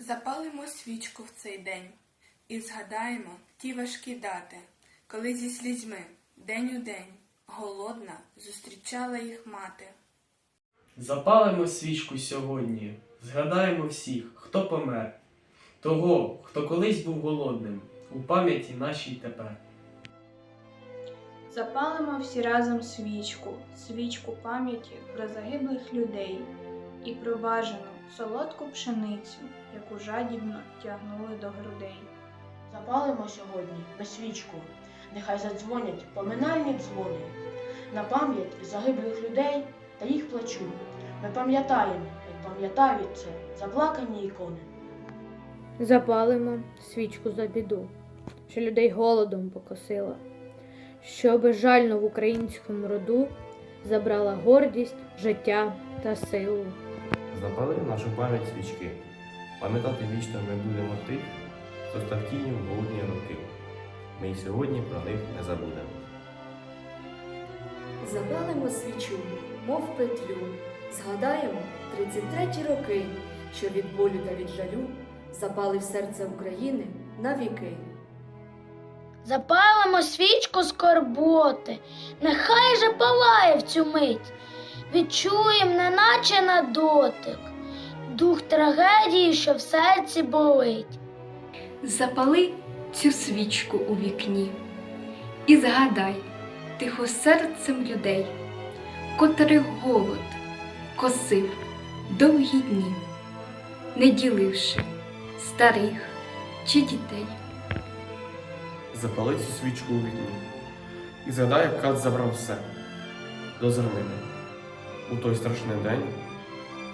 Запалимо свічку в цей день і згадаємо ті важкі дати, коли зі слізьми день у день голодна зустрічала їх мати. Запалимо свічку сьогодні, згадаємо всіх, хто помер, того, хто колись був голодним, у пам'яті нашій тепер. Запалимо всі разом свічку, свічку пам'яті про загиблих людей і про бажану солодку пшеницю, яку жадібно тягнули до грудей. Запалимо сьогодні ми свічку, нехай задзвонять поминальні дзвони на пам'ять загиблих людей та їх плачу. Ми пам'ятаємо, як пам'ятають це заплакані ікони. Запалимо свічку за біду, що людей голодом покосила, що безжально в українському роду забрала гордість, життя та силу. Запали нашу пам'ять свічки. Пам'ятати вічно ми будемо тих, хто став тінню в голодні роки. Ми й сьогодні про них не забудемо. Запалимо свічу, мов петлю, згадаємо 33 роки, що від болю та від жалю запалив серце України навіки. Запалимо свічку скорботи, нехай же палає в цю мить. Відчуєм, неначе на дотик, дух трагедії, що в серці болить. Запали цю свічку у вікні і згадай тихо серцем людей, котрих голод косив довгі дні, не діливши старих чи дітей. Запали цю свічку у вікні. І згадай, як кат забрав все до зернини у той страшний день,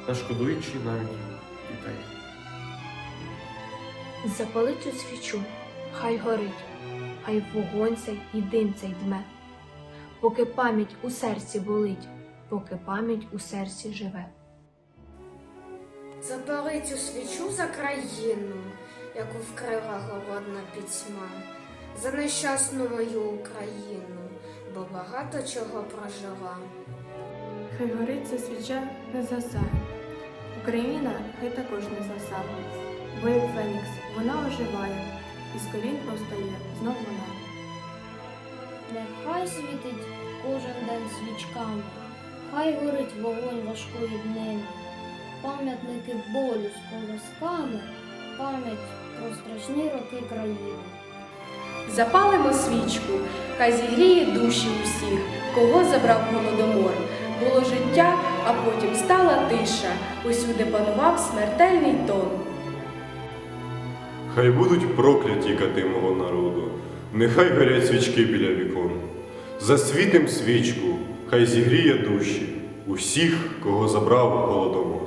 не шкодуючи навіть дітей. Запали цю свічу, хай горить, хай вогонь цей і дим цей дме, поки пам'ять у серці болить, поки пам'ять у серці живе. Запали цю свічу за країну, яку вкрила голодна пітьма, за нещасну мою Україну, бо багато чого прожила. Хай горить ця свіча не засає. Україна хай також не засає, бо як Фенікс вона оживає, і з колін повстає знов вона. Нехай світить кожен день свічками, хай горить вогонь важкої днини, пам'ятники болю з колосками, пам'ять про страшні роки країни. Запалимо свічку, хай зігріє душі усіх, кого забрав голодомор. Було життя, а потім стала тиша, усюди панував смертельний тон. Хай будуть прокляті кати мого народу, нехай горять свічки біля вікон. Засвітим свічку, хай зігріє душі усіх, кого забрав голодомор.